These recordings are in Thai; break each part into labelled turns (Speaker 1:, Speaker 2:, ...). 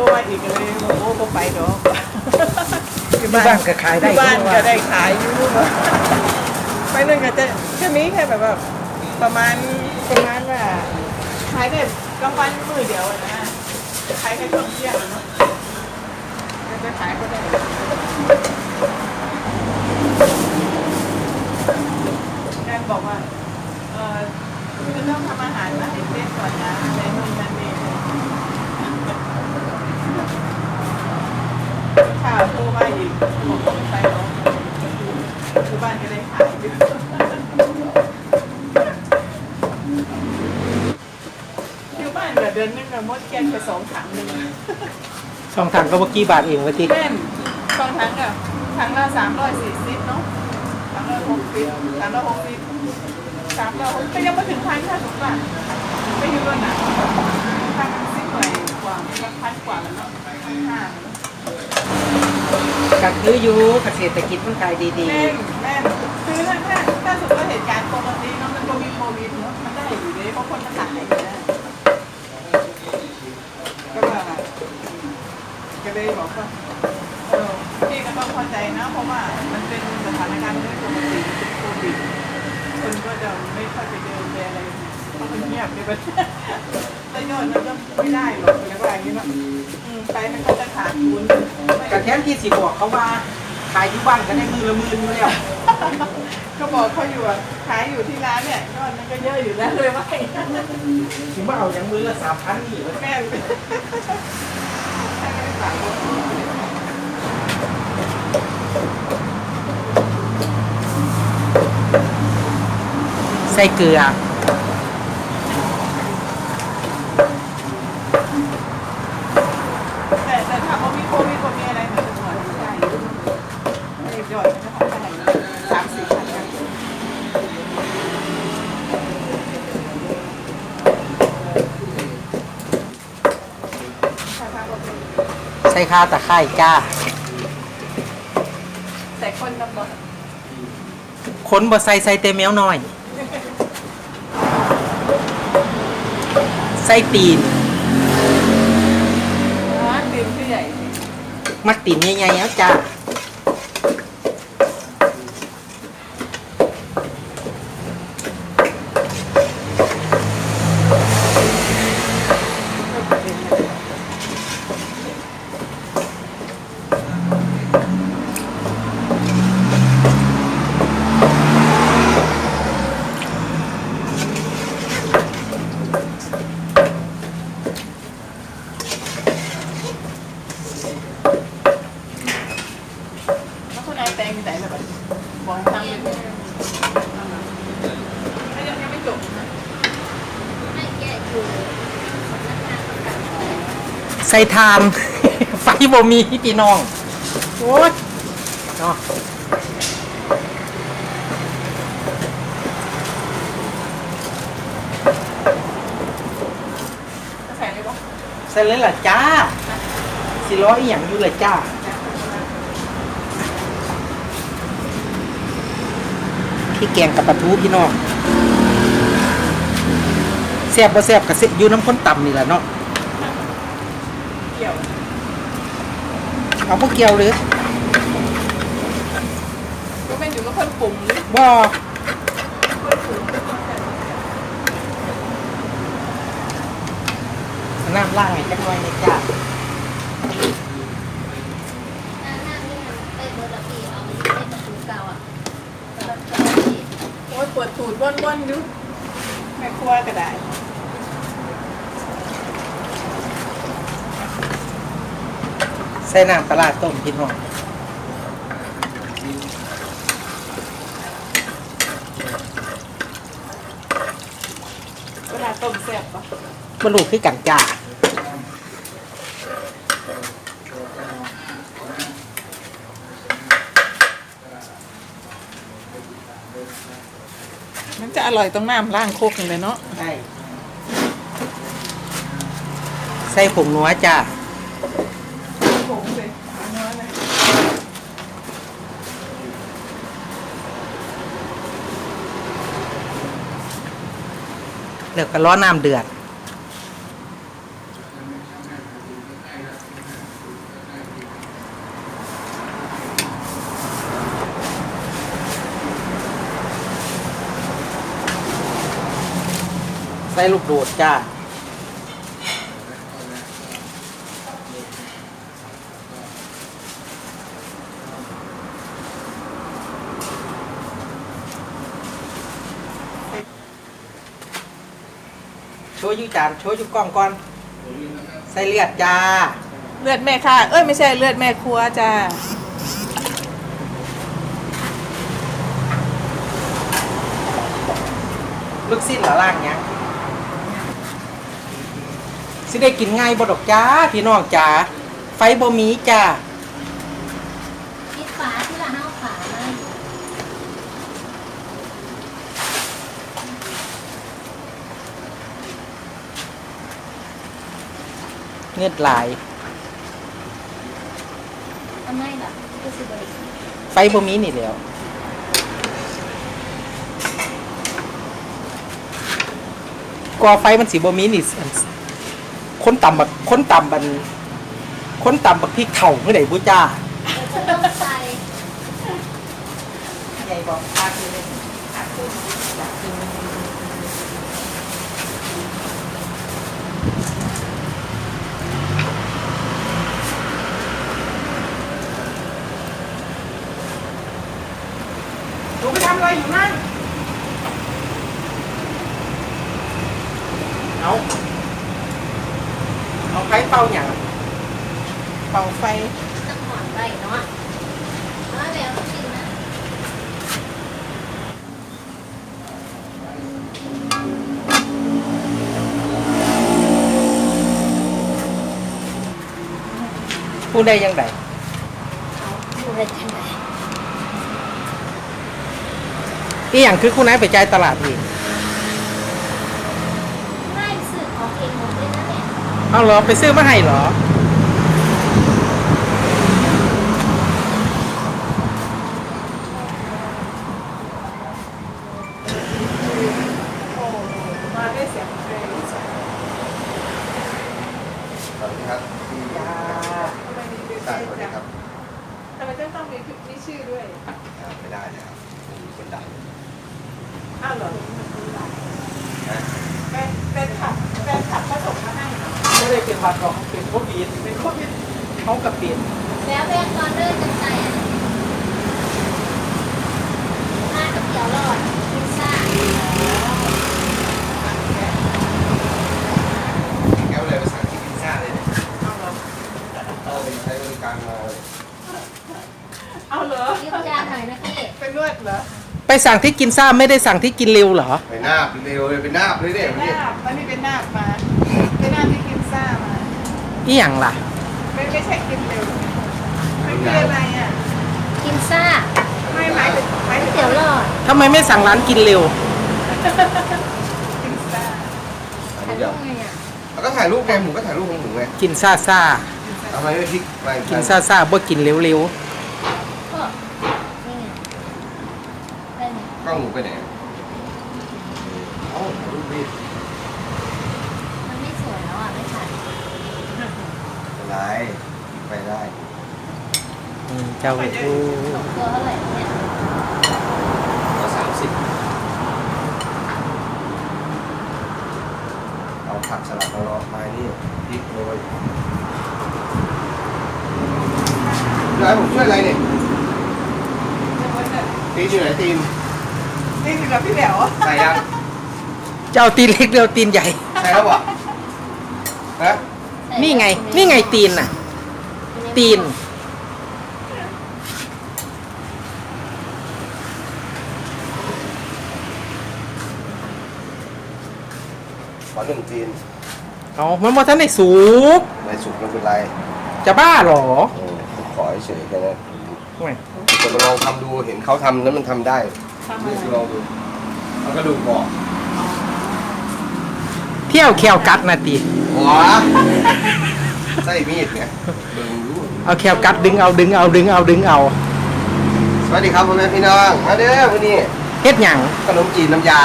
Speaker 1: รมาอีกเลยบอกโอ้ก็ไปดอก
Speaker 2: ที่บ้านก็ขายได้
Speaker 1: ที่บ้าน
Speaker 2: ทุวั
Speaker 1: ก็ได้ขายอยู่ไปนั่นก็จะแค่นี้แค่แบบว่าประมาณประมาณว่าขายได้กลางวันมือเดียวอะนะขายแค่ช่วงเที่ยงอะเนาะก็จะขายก็ได้แม่บอกว่าเออคุณต้องทำอาหารมาให้เต้นก่อนนะในนู่นนั่น นี่ข่าวโทรมาอีกบอกว่าไม่ไปหรอกที่บ้านก็ได้ขายอยู่อยู่บ้านก็เดือนนึงอะมดแกนไปสองถังหนึ่ง
Speaker 2: สองถังก็เมื่อกี้บาทเองวะติ
Speaker 1: แม่นสองถังอะถังละสามร้อยสี่สิบเนาะถังละหกสิบถังละหกสิบสามร้อยหกก็ยังไม่ถึงพันค่ะถูกป่ะไม่อยู่แล้วนะพันสิบหน่วยกว่าไม่ก็พันกว่าแล้วเนาะพันห้า แล้วเนาะ
Speaker 2: กัคืออยู่เกษตรกิจมันขายดี
Speaker 1: แม่นแม่นคือถ้าถ้าถ้าสมมติว่าเหตุการณ์ปกติเนาะมันก็มีโควิดเนาะมันได้อยู่เลยเพราะคนมันขายอยู่แล้วก็ว่าก็เลยบอกว่าเออพี่ก็ต้องเข้าใจนะเพราะว่ามันเป็นสถานการณ์ไม่ปกติเป็นโควิดคนก็จะไม่ค่อยไปเดินไปอะไรเพราะมันเงียบเลยมันแต่ยอดมันก็ไม่ได้หรอกอะไรว่าอย่างนี้เนาะอืม ไปมันก็จะขาดทุน
Speaker 2: ๆกระแทนที่สิบอกเขาว่าขายอยู่บ้านก็ได้มือละหมื่นอยู่แล้ว
Speaker 1: ก็บอกเขาอยู่อะขายอยู่ที่ร้านเนี่ยยอดมันก็เยอะอยู่แล้วเลยว่า
Speaker 2: ถึงว่าเอาอย่างมือละสามพันนี่วะ
Speaker 1: แม่ให้ไม่ได้ฝากบอก
Speaker 2: ใส่เกลือ
Speaker 1: แต่แต่ถามว่ามีโควิดก็มีอะไรมันจะหมดใช่ไม่ยอดมันจะของอะไรสามสี่พันกันถ้าทางว่าเป็น
Speaker 2: ใส่ข้าวตะไคร้จ้า
Speaker 1: แต่คนลำบาก
Speaker 2: คนบ่ใส่ใส่แต่แมวน้อย ใส่ตีน
Speaker 1: ร้านตีนคือใหญ่
Speaker 2: มักตีนใหญ่ๆแล้วจ้า
Speaker 1: แล้วคุณนายแตงอยู่ไหนแบบบอกให้ทำเลยถ้ายังยังไม่จบนะ
Speaker 3: ให้แกะอยู่
Speaker 2: ใส่ทานไฟบ่มีพี่น้องโอ๊ยเนาะ
Speaker 1: จะใส่เลยปะ
Speaker 2: ใส่เลยล่ะจ้าสิร้อยอหย่างอยู่เลยจ้า พี่แกงกับปลาทูพี่น้องแซ่บบ่แซ่บกับเสอยู่น้ำข้นต่ำนี่แหละเนาะ
Speaker 1: เกี่ยว
Speaker 2: เอาพวกเกียวเลย
Speaker 1: ก็เป็นอยู่กับคนกลุ่มหรือ
Speaker 2: บ่
Speaker 1: คนกลุ่ม
Speaker 2: น้ำล่างให้จักหน่อยนี่จ้า
Speaker 3: หน้าหน้านี่มันไปเบอร์ละปีเอามันเป็นประตูเก่าอะแล้วก็ตอนนี้
Speaker 1: โอ้ยปวดตูดว่อนๆดูแม่ครัวก็ได้
Speaker 2: ใส่น้ำปลาร้าต้มพี่น้อง
Speaker 1: เวลาต้มแซ่บปะ
Speaker 2: บ่รู้คือกันจ้า
Speaker 1: มันจะอร่อยตรงน้ำล่างโคกนี่เลยเนาะ
Speaker 2: ใช่ใส่ผงนัวจ้า แล้วก็ล้อน้ำเดือด ใส่ลูกโดดจ้า ว์อยูจานโชว์อยูกล้องก่อนใส่เลือดจ้า
Speaker 1: เลือดแม่ค่ะ เอ้ยไม่ใช่เลือดแม่ครัวจ้า
Speaker 2: ลูกสิ้นเหรอล่างเนี้ยสิได้กินง่ายบ่ดอกจ้าพี่น้องจ้าไฟบ่มีจ้า
Speaker 3: คิดฝาที่ละห้าฝาเลย
Speaker 2: เงือดหลาย
Speaker 3: ทำไมล่ะก็สิบริสุทธิ์
Speaker 2: ไฟบ่มีนี่แหล้วกว่าไฟมันสิบ่มีนี่อันคนต่ำบักคนต่ำบันคนต่ำบักที่เข่าเมื่อไหร่บุจ้า
Speaker 3: จะต้องใส่
Speaker 2: ใหญ่บอกพาคือเลย หนูไปทำอะไรอยู่นั่น เอาเอาไฟเป่าอย่าง
Speaker 1: เป่าไฟ
Speaker 3: ต้องหอนได้เนาะเอาแล้วกินนะ
Speaker 2: พูดได้ยังไง
Speaker 3: เอาดูได้จังไง
Speaker 2: อีอย่างคือคุณนายไปจ่ายตลาดเอง
Speaker 3: ไม่สื่อของเองหมดเลยนะเนี่ย
Speaker 2: เอาเหรอไปซื้อมาให้เหรอ
Speaker 1: โอ้มาได้เสียงเพลง
Speaker 4: สวัสดีครับพี่
Speaker 2: จ้า
Speaker 1: ทำไมมีเป็น
Speaker 4: สายสวัสดีครับ
Speaker 1: ทำไมต้องต้องมีมีชื่อด้วย
Speaker 4: อ่าไม่ได้นะครับมีคนดัง
Speaker 1: อ้าวเหรอ
Speaker 4: นะ
Speaker 1: แฟนแฟนขับแฟนขับก็ส่งมาให้เหรอ
Speaker 2: ไม่ได้เป็นบัตรหรอกเป็นโควิดเป็นโควิดเขากับเปลี่ยน
Speaker 3: แล้วแบงก์ตอนเดินจังใจอะมากับเกี่ยวหลอดพิซซ่า
Speaker 4: แก้วเลยไปสั่งที่พิซซ่าเลยเนี่ย
Speaker 1: เอาเหรอ
Speaker 4: เอาไปใช้บริการมาเลย
Speaker 1: เอาเหรอ
Speaker 3: ยืม จานหน่อยนะพี่
Speaker 1: เป็นนวดเหรอ
Speaker 2: ไปสั่งที่กินซ่าไม่ได้สั่งที่กินเร็วเหรอ
Speaker 4: ไปหน้าบเร็วเลยไปหน้าบเลยเนี่ย
Speaker 1: เป็น
Speaker 4: เนี่ย
Speaker 1: นาบตอนนี้เป็นนาบมาเป็นนาบที่กินซ่ามา
Speaker 2: อีหยังล่ะ
Speaker 1: ไม่ไม่ใช่กินเร็วไม่คืออะไรอะ
Speaker 3: กินซ่า
Speaker 1: ไม่หมายถึงหมายถึง
Speaker 3: เกี่ยวหลอด
Speaker 2: ทำไมไม่สั่งร้านกินเร็ว
Speaker 1: กินซ่า
Speaker 4: อัน
Speaker 3: ถ่าย
Speaker 4: นี้
Speaker 3: รู
Speaker 4: เดี๋ยว
Speaker 3: ปไงอะ
Speaker 4: แล้วก็ถ่ายรูปไงหมูก็ถ่ายรูปของหมูไง
Speaker 2: กินซ่าซ่า
Speaker 4: ทำไมไม่พลิกไป
Speaker 2: กินซ่าซ่าบ่กินเร็วเร็ว
Speaker 3: ก็นี่ไงได้ไหม
Speaker 4: กล้องหมูไปไหนเอ้าถ่ายรูปดิ
Speaker 3: มันไม่สวยแล้วอะ ไม่ถ่าย
Speaker 4: เป็นไรไปได้
Speaker 2: ๆอืมเจ้าโอ้
Speaker 3: สองตัวเท่าไหร่เนี่ย
Speaker 4: ก็สามสิบเอาผักสลัดมาลอกมานี่พริกโรยเดี๋ยวให้ผมช่วยอะไรเนี่ยตีนอยู่ไหนตีน
Speaker 1: นี่คือกับพี่แหลว
Speaker 4: ใส่ยัง
Speaker 2: เจ้าตีนเล็กเดียวตีนใหญ่
Speaker 4: ใช่แล้วบ่ฮะ
Speaker 2: นี่ไง นี่ไงตีนน่ะ ตีน
Speaker 4: ขอหนึ่งตีน
Speaker 2: เอามันบ่ทันได้สุก
Speaker 4: ไม่สุกไม่เป็นไร
Speaker 2: จะบ้าเหรอ
Speaker 4: เออผมขอเฉยๆแค่นั้น
Speaker 2: ไม่
Speaker 4: จะมาลองทำดูเห็นเขาทำแล้วมันทำได้
Speaker 1: ทำอะไร
Speaker 4: ลองดูแล้วก็ดูบอก
Speaker 2: เที่ยวแควกัดนาตี
Speaker 4: หัวใส่มีดไงเบิ่งดู
Speaker 2: เอาแควกัดดึงเอาดึงเอาดึงเอาดึงเอา
Speaker 4: สวัสดีครับพ่อแม่พี่น้องมาเด้อวันนี้
Speaker 2: เฮ็ดหยัง
Speaker 4: ขนมจีนน้ำยา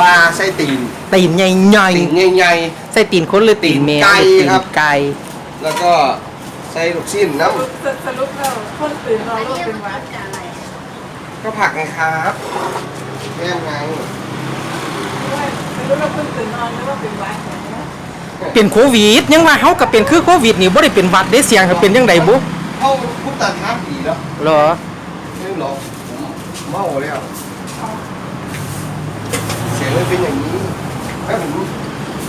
Speaker 4: ปลาไส้ตีน
Speaker 2: ตีนใหญ่
Speaker 4: ตีนใหญ่
Speaker 2: ๆใส่ตีนคนหรือตีนแมว
Speaker 4: ตีนไก่
Speaker 2: หรือตีน
Speaker 4: ครับ
Speaker 2: ไก่
Speaker 4: ๆแล้วก็ใส่ลูกชิ้นน้
Speaker 1: สรุปแล้วคนตื่นรอ
Speaker 3: อัน
Speaker 1: รูป
Speaker 3: นี้
Speaker 1: เป็น
Speaker 3: มัน
Speaker 1: วัด
Speaker 3: กินกับอะไรอะำ
Speaker 4: ก็ผักไงครับแก้มไง
Speaker 1: ด้วยสไม่รู้เราเพิ่งตื่นนอนหรือว่าเป็นหวัดเนี่ยนะ
Speaker 2: เป็นโควิดยังว่าเฮาก็เป็นคือโควิดนี่บ่ได้เป็นหวัดได้เสียงก็เป็นจังไดบุ
Speaker 4: เข้าพุทธทาสดีแล้ว
Speaker 2: เหรอ
Speaker 4: ไม่หรอกผมเมาแล้วเสียงเลยเป็นอย่างนี้แค่ผม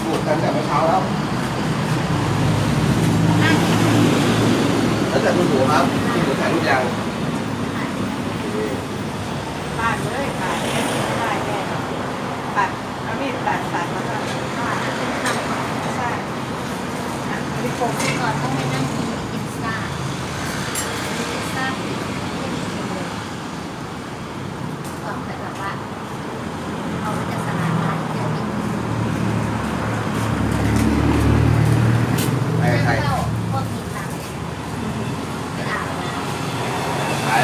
Speaker 4: ปวดกันแต่เมื่อเช้าแล้วแล้วแต่คุณหนูครับที่ผมถ่ายรูปยัง
Speaker 1: ตัดเลยตัดได้แน่ตัดเอามีดตัดตัดแล้วก็ใช่อะอันนี้โคม
Speaker 3: ก่อนต้องไปนั่งกินพิซซ่าพิซซ่าที่ก่อนไปแบบว่าเอาไปจะสลัดอะไรเดี๋ยวกิน
Speaker 4: ใครใคร
Speaker 3: นั่งเล่าพวกกินตังไปอาบน้ำ
Speaker 4: ใคร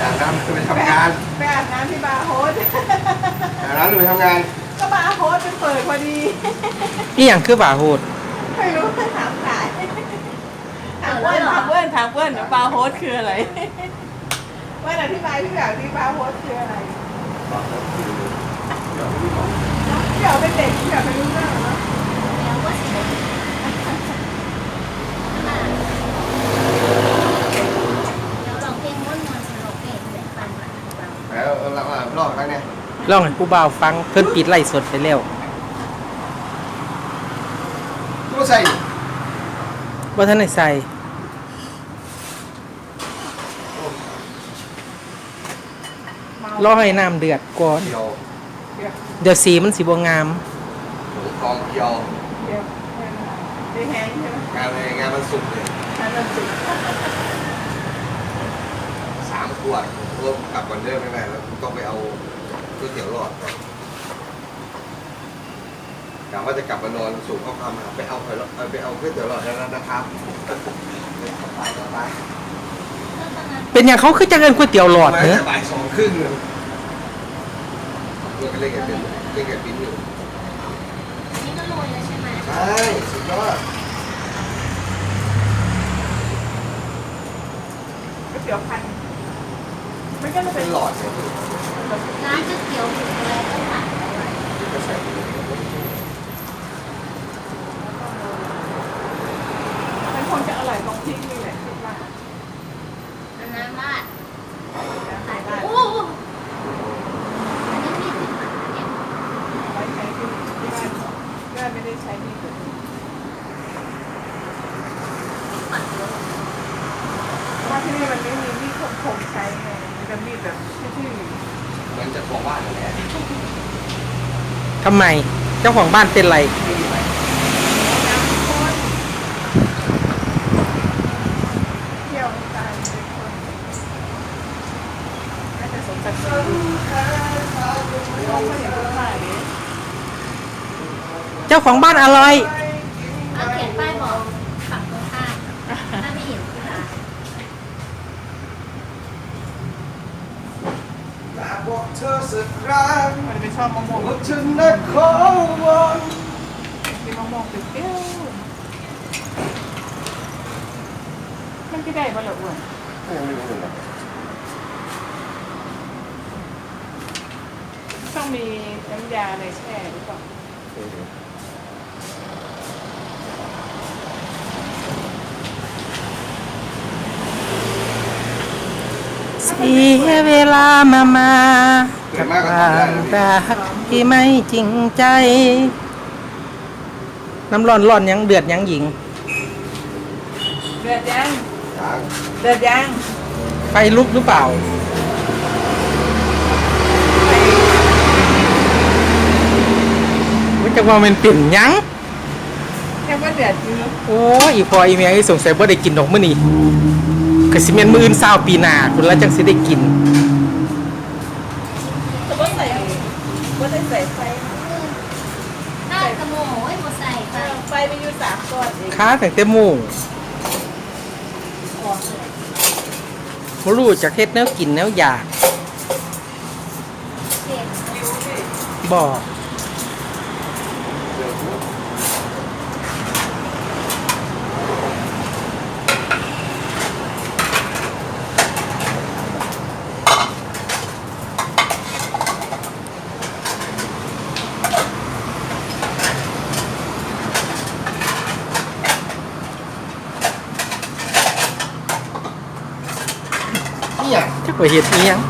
Speaker 4: จากนั้นไปทำงาน
Speaker 1: ไปอาบน้ำที่บาร์โฮส
Speaker 4: จากนั้น ไปทำงาน
Speaker 1: ก็บาร์โฮสเป็นเปิดพอดี
Speaker 2: อีหยังคือบาโหด
Speaker 1: ไม่รู้ถามขายถามเว้นถามเว้นถามเว้นว่าบาร์โฮสคืออะไรเว้นอธิบายพี่แบบที่บาร์โฮสคืออะไรพี่แบบเป็นเด็กพี่แบบไม่รู้เรื่องเหรอ
Speaker 3: แล้วก็สิบแล้วลองเพลงม้วนมวนสนุกเพลงเด็กฟังแบบเรา
Speaker 4: แล้วเรารอดกันเนี่ย
Speaker 2: ลองให้ผู้บ่าวฟังเพิ่นปิดไลฟ์สดไปแล้ว
Speaker 4: ก็ใส่
Speaker 2: บ่ทันได้ใส่รอให้น้ำเดือดก่อน
Speaker 4: เดียว
Speaker 1: เดี๋ยว
Speaker 2: เดี๋ยวสีมันสิบ่งาม
Speaker 4: หมูทองเดียว
Speaker 1: เดี๋ยวได้แห้งใช่ไหม
Speaker 4: งานอะไรงานมันสุกเลย
Speaker 1: ใช้มันสุก
Speaker 4: สามขวดรวมกลับก่อนเดิมไม่ได้แล้วต้องไปเอา ก๋วยเตี๋ยวหลอดก่อนกะว่าจะกลับมานอนสูงข้อความหาไปเอาไปเอาไปเอาก๋วยเตี๋ยวหลอดแล้วนะครับไปไป
Speaker 3: ก็ตอนนั้น
Speaker 2: เป็นหยังเขาคือจังเอิ้นก๋วยเตี๋ยวหลอด
Speaker 4: ไป
Speaker 2: เนอะ
Speaker 4: แต่บ่ายสองครึ่งเลยเพื่อนก็เล่นกันเป็นเล่นกันปิ้นอยู่
Speaker 3: นี่ก็โรยแล้วใช่ไหม
Speaker 4: ใช่สุดยอด
Speaker 1: ก๋วยเตี๋ยวพันมันก็จะเป็
Speaker 4: เป็น นหลอดเนี่ย
Speaker 3: ร้านก๋วยเตี๋ยวหมูอะไรต้องผ่านอะไร
Speaker 4: ที่จะใส่
Speaker 1: มันคงจะอร่อยตรงที่นี่แหละคิดว่า
Speaker 3: อันนั้นว่า
Speaker 1: ขายได้
Speaker 3: โอ้โหอันนี้มีสิบบาทเนี่ย
Speaker 1: ไว้ใช้ที่ที่บ้านบ้านไม่ได้ใช้นี่เลย
Speaker 3: ฝันเยอะ
Speaker 1: เพราะว่าที่นี่มันไม่มีมีดคมๆใช้ไงมันจะมีดแบบที่
Speaker 4: เหมือนจะของบ้านนั่นแหละ
Speaker 2: ทำไม เจ้าของบ้านเป็นไร
Speaker 1: เที่ยวน้ำตาลเป็นคนน่าจะสมศักดิ์ศรีลงมาอย่างไร
Speaker 2: เจ้าของบ้านอร่อย
Speaker 3: เอาเขียนป้ายบอกฝั่งตรงข้ามถ้าไม่เห็นที่ร้าน
Speaker 4: อยากบอกเธอสักครั้ง
Speaker 1: มันไม่ชอบมะม่วง
Speaker 4: ว่าฉั นนักขอวอน
Speaker 1: กินมะม่วงเปรี้ยวมันก็ได้บ้างหรออ้วน
Speaker 4: ไม่รู้เลย
Speaker 1: ต้องมีน้ำยาอะไรแช่หรือเปล่า
Speaker 2: เสียเวลามามา
Speaker 4: เกิดมากก็
Speaker 2: ควา
Speaker 4: ทำได้
Speaker 2: ม
Speaker 4: นะ
Speaker 2: รักที่ไม่จริงใจ น้ำร้อนร้อนยังเดือดยังหญิง
Speaker 1: เดือดยัง
Speaker 4: จาง
Speaker 1: เดือดยัง
Speaker 2: ไฟลุกหรือเปล่าว่าจะว่ามันปิ่นหยัง
Speaker 1: แค่ว่าเดือดอยู่
Speaker 2: โอ้ยอีพออีเมียไอ้สงสัยว่าได้กินดอกมื้อนี้ กสิเมนมื้ออื่นเศร้าปีหน้าคุณละจังสิได้กิน
Speaker 1: แต่ว่าใส่ว่าได้ใส่ไฟ
Speaker 3: ถ้ากระโมงโอ้ยโมใส่ไป
Speaker 1: ไฟไปอยู่สามก้อนเอง
Speaker 2: ค้าแต่แต่โมง
Speaker 3: ออกเลย
Speaker 2: บ่รู้จักเฮ็ดแนวกินแนวอยาก
Speaker 3: เด็ด
Speaker 1: คิวสิ
Speaker 2: จักว่าเฮ็ดอีหยัง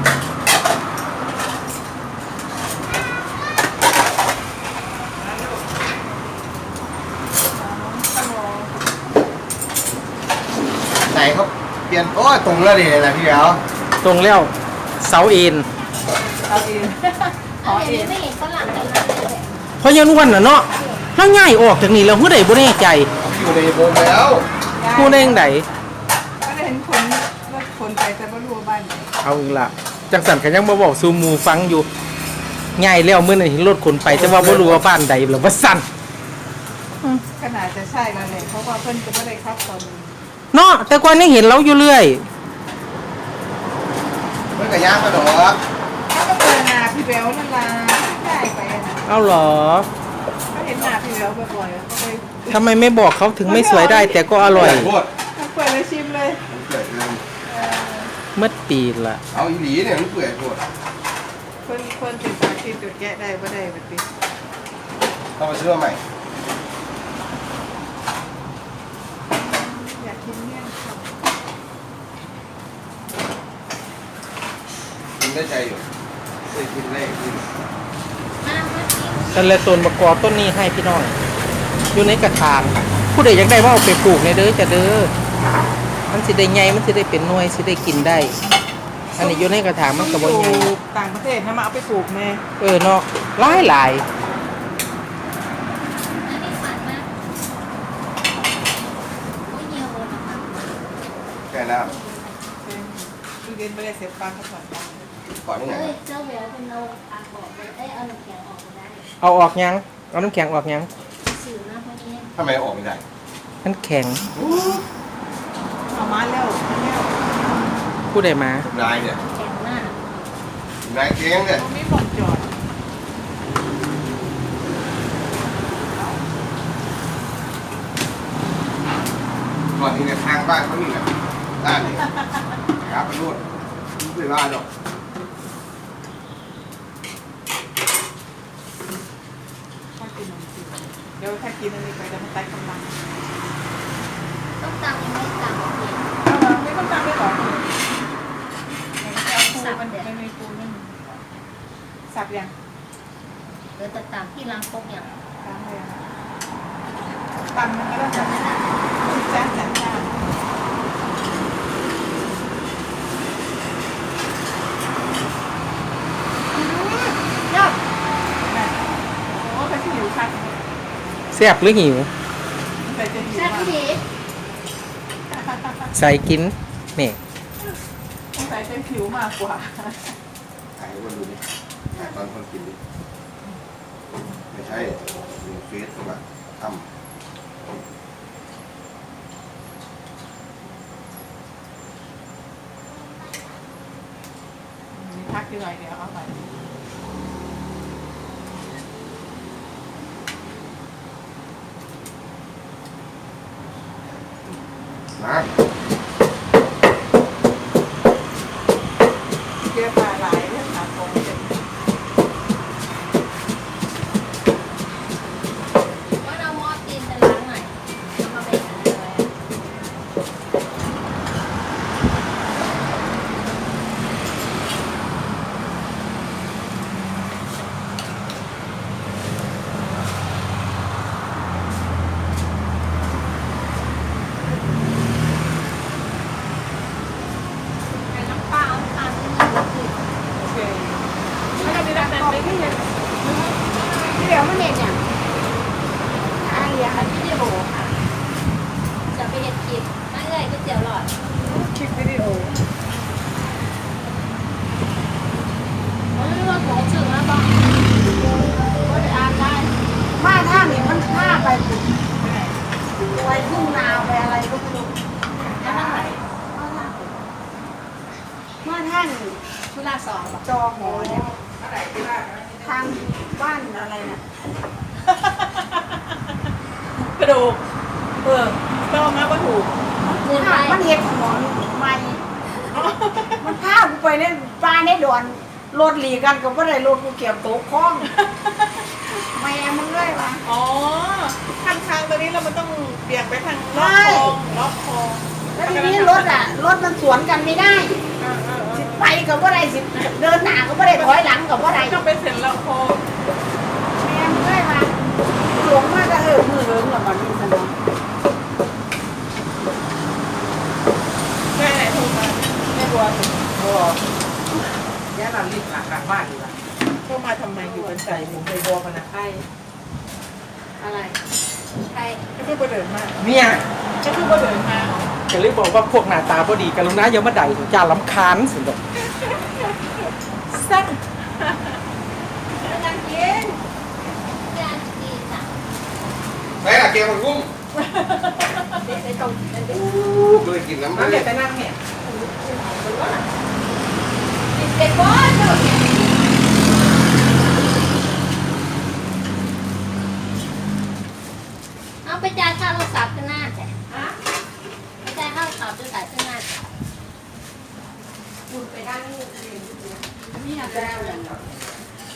Speaker 4: ไหนเขาเปลี่ยน โอ้ยตรงแล้วดินะพี่เดียว
Speaker 2: ตรงแล้วเสาเอ็น
Speaker 1: เอาเองขอ
Speaker 3: เดี๋ยว
Speaker 1: เอง
Speaker 3: นี้ไม่เห็นฝรั่งกันเลย
Speaker 2: เพราะยันวันน่ะเนาะแล้วง่ายออกจากนี้แล้วผู้ใดบ่แน่ใจ
Speaker 4: อยู่ในโบนแล้ว
Speaker 2: ผู้ใดจังได
Speaker 1: ก็ได้เห็นคนรถคนไปแต่ไม่รู้ว่าบ้านไหน
Speaker 2: เอาอีกละจังสันก็ยังบ่บอกสู่หมู่ฟังอยู่ง่ายแล้วมื้อนี้รถขนไปแต่ว่าบ่รู้ว่าบ้านใดหรือว่าสั่น
Speaker 1: ขนาดจะใช่แล้วแหละเพราะว่าเพิ่นจะไม่ได้ครับตอนนี้
Speaker 2: เนาะแต่ก่อนยังเห็นเราอยู่เรื่อย
Speaker 4: มันก็ย่างมาดอก
Speaker 1: เขาก็เจอนาพี่เบลนั่นล่ะได้ไปอะนะ
Speaker 2: เอาเหรอ
Speaker 1: ก็เห็นนาพี่เบลบ่อยๆก็เลย
Speaker 2: ทำไมไม่บอกเขาถึงไม่สวยได้ แต่ก็อร่อย
Speaker 4: โคตร
Speaker 1: ก็เปิดเลยชิมเลย
Speaker 4: มันเปื่อยเกิน
Speaker 1: เออ
Speaker 2: เมื่อปีละ
Speaker 4: เอาอีหลีเนี่ยมันเปื่อยโคตร
Speaker 1: เพิ่นเพิ่นติดตามที่จุดแกะได้บ่ได้แบบนี้
Speaker 4: ต้องไปซื้อมาใหม่
Speaker 1: อยากกินเนี่ยค่ะ
Speaker 4: กินได้ใจอยู่เคยกินได้กิน
Speaker 3: มาเมื่อกี้
Speaker 2: นั่นแหละต้นประกอบต้นนี้ให้พี่น้องอยู่ในกระถางผู้ใดอยากได้ว่าเอาไปปลูกในเด้อจะเด้อ มันสิได้ใหญ่มันสิได้เป็นหน่วยสิได้กินได้ อันนี้อยู่ในกระถางมันก็บ่ใหญ่
Speaker 1: อยู่ต่างประเทศนะมาเอาไปปลูกแม่
Speaker 2: เออเนาะหลายหลาย
Speaker 3: อันนี้ฝันมากโอ้ยเหี่ยวเลยนะคะ
Speaker 4: แค่น้
Speaker 1: คือเรียนไม่ได้เสียฟังเขาสอนฟังำ
Speaker 4: ก่อนนี่ไง
Speaker 3: เฮ้ยเจ้าแหววเป็นเราปากบอกเลยเอ้ยเอาน้ำแข็งออกมาได้
Speaker 2: เอาออกยังเอาน้ำแข็งออกยัง
Speaker 3: สื่อนะเพราะนี้
Speaker 4: ทำไมออกไม่ได้
Speaker 2: มันแข็ง
Speaker 1: เอามาแล้วแล้ว
Speaker 2: ผู้ใดมา
Speaker 4: นายเนี่ย
Speaker 3: แข็งมาก
Speaker 4: นายเก่งเนี่ย
Speaker 1: ตรงนี้หมดจอด
Speaker 4: ก่อนที่ในทางบ้านเขานี่แหละด้านนี้ครับไปนู่นไม่ได้ว่าหรอก
Speaker 1: ถ้ากินนมจีนเดี๋ยวถ้ากินอันนี้ไปจะมาไต่กำลัง
Speaker 3: ต้องตำยังไม่ตำเห็น
Speaker 1: เอาเหรอไม่ต้องตามไม่หรอเอาปูมันไม่มีปูนึ่ง สับยัง
Speaker 3: เดี๋ยวจะตำที่ล้างครกอย่าง
Speaker 1: ตามเลยตำมันก็ต้องจับจ้านจัดจ้านยอดโอ้เขาที่อยู่ชัด
Speaker 2: แซ่บหรือหิว
Speaker 1: ใส่จะหิว
Speaker 3: แซ่บ
Speaker 1: มาก
Speaker 3: ที่ดี
Speaker 2: ใส่กินนี่
Speaker 1: ใส่เป็นผิวมากกว่า
Speaker 4: ถ่ายให้คนดูดิถ่าย ตอนคนกินดิไม่ใช่ดูเฟสเข้ามาทำ
Speaker 1: มีพักอยู่หนเดี๋ยวเอาไปม่
Speaker 4: นะ
Speaker 1: เกี่ยวปลาหลายเรื่องหาของเจ็บ
Speaker 3: ว่าเรามอดตีนไปล้างหน่อยเอามาเป็นอันนี้เลย ไอ้น้ำปลาน้ำตาลที่มันคือ
Speaker 1: โอเคไม่ต้องมีรักแต่ไม่ที่เห็น
Speaker 3: ที่เดี๋ยวมันเห็นอย่างอันเดียวอันวิดีโอค่ะ จะไปเห็นคลิปไม่เลยก๋วยเตี๋ยวหลอด
Speaker 1: คลิปวิดีโอ
Speaker 3: มันเรื่องของถึงแล้วบอกก็จะอ่านได้
Speaker 5: มาท่านี่มันท่าไป
Speaker 1: ไม่ไหน
Speaker 5: ไปทุ่งนาไปอะไรก็ไม่รู้
Speaker 3: แล้วมันไหน
Speaker 5: มาท่านี่
Speaker 3: ชุลาสองบอก
Speaker 5: จอหอเนี่ยทางบ้านอะไรน่ะ
Speaker 1: กระดูกเออต้องมาก็ถูก
Speaker 3: เดินไป
Speaker 5: มันเห็ดถนนใหม่มันพากูไปเนี่ยปลาในดอนรถหลีกันกับว่าไรรถกูเกี่ยวโต๊ะคล้องแม่มึงเลยวะ
Speaker 1: อ๋อทางทางตัวนี้เรามันต้องเบี่ยงไปทางรอบคลองรอบคลอง
Speaker 5: แล้วทีนี้รถอะรถมันสวนกันไม่ได้ ไปไปกับว่าไรสิเดินหน้าก็ว่าไรถอยหลังกับว่าไร
Speaker 1: ต้องไปเสร็จแล้วโค
Speaker 5: แม่เมื่อยมาหลงมากก็เออมือเหิงแล้วมันสนอง
Speaker 1: แม่ไหนโทรมาแม่บัว
Speaker 2: โอ้ย่าเรารีบหลักหลักบ้านดีกว่า
Speaker 1: โทรมาทำไมอยู่กันใจ
Speaker 2: ใส่ผมไปบอกมันนะไอ้
Speaker 3: อะไรใคร
Speaker 1: ก็คือประเดินมาก
Speaker 2: เนี่ย
Speaker 1: ก็คือประเดินมา
Speaker 2: จะรีบบอกว่าพวกหน้าตาพอดีกันลุนะอย่ามาได้ถึงจะลำคาญสุด
Speaker 1: สั้น
Speaker 3: กำลังกินกำลังกินจ้ะ
Speaker 4: ไหนล่ะเกมของกุ้ง
Speaker 3: เด็กไปตรงนั้นเด็ก
Speaker 4: ก็เลยกินน้ำ
Speaker 2: มัน
Speaker 4: เล
Speaker 2: เดี๋ย
Speaker 4: ยว
Speaker 2: ไปนั่งเนี่ย
Speaker 3: กินเป็นก้อนเนาะเอาไปจ่ายค่าโทรศัพท์ขึ้นหน้าจ้ะไปจ่ายค่าโทรศัพท์จะจ่ายขึ้นหน้าจ้ะคุณไปด้านนี้ นี่นะแล้วเลย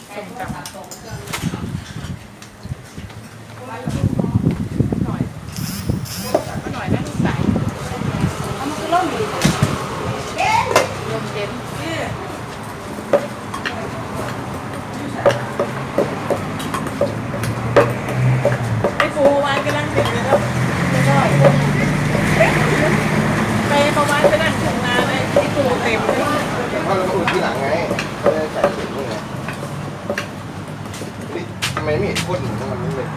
Speaker 3: ใช้โทรศัพท์ตรงเครื่อง
Speaker 1: หน่อยก็หน่อยนะลูกสาย
Speaker 5: เอามันคือล่มดี
Speaker 1: ลมเย็นไอ้ปูวานกำลังเห็นเลยครับไปประมาณไปนั่งถึงนาเลยไอ้ปูเต็มเลย
Speaker 4: เพราะเรามาอุ่นที่หลังไงเขาจะใส่ถุงนี่ไงนี่ทำไมไม่เห็นโคตรหนึ่งทั้งวันนี้เลย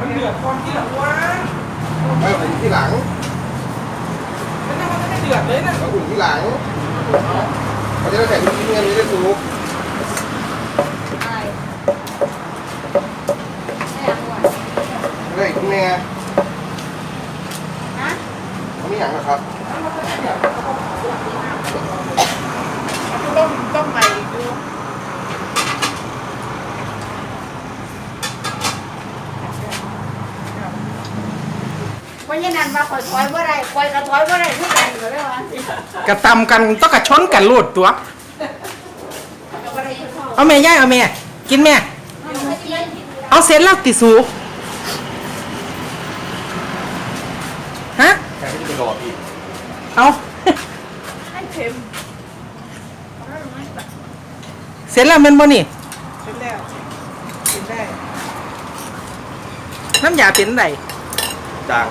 Speaker 2: มัน เดือดความที่หลังว่า
Speaker 4: ไม่ผมที่หลัง
Speaker 2: มันน่ามันไม่เดือดเลยนะ
Speaker 4: เราอุ่นที่หลังเขาจะได้ใส่ถุงที่เงินนี้ได้ถูก
Speaker 3: อะไรไม่อยากหวาน
Speaker 4: ได้คุณแม่
Speaker 5: ฮะ
Speaker 4: เขาไม่หยังนะครับ
Speaker 1: ต้มต้มใหม่ดู
Speaker 5: เพราะฉะนั้นว่าคอยถอยว่าไรคอยกระถอยว่าไรทุกอย่างเลยว่าก
Speaker 2: ระตำกันต้องกระชนกันโลดตัว
Speaker 5: ก็ว่าไรทุกข้อ
Speaker 2: เอาแม่ย่ายเอาแม่ กินแม่ เอาเสร็จแล้วติสูฮะ
Speaker 4: แค่ที่จะไปรอพี่
Speaker 2: เอา
Speaker 1: ให้เค็ม
Speaker 2: เสร็จแล้วแมันบ่นี่
Speaker 1: เสร็จแล้วกินได้
Speaker 2: น้ำยาเป็นได
Speaker 4: จาง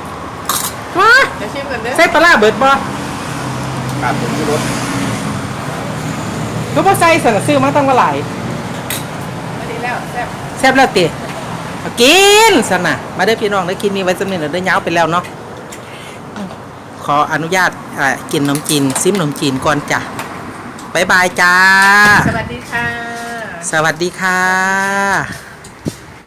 Speaker 2: ว้า
Speaker 1: เดี๋ยวชิมกันเด้อ
Speaker 2: ใส่ปลาร้าเบิดบ่
Speaker 4: ขาดผมที่รถ
Speaker 2: ก็บ่ใส่สนะซื้อมาตั้งว่าหลาย
Speaker 1: มาดีแล้วแซ่บ
Speaker 2: แซ่บแล้วติเอากินสนะมาเด้อพี่น้องได้อกินนี่ไว้สำเร็จแล้วได้ยาวไปแล้วเนาะขออนุญาตอ่ากินขนมจีนซิมขนมจีนก่อนจ้ะบ๊ายบายจ้า
Speaker 1: สวัสดีค่ะ
Speaker 2: สวัสดีค่ะ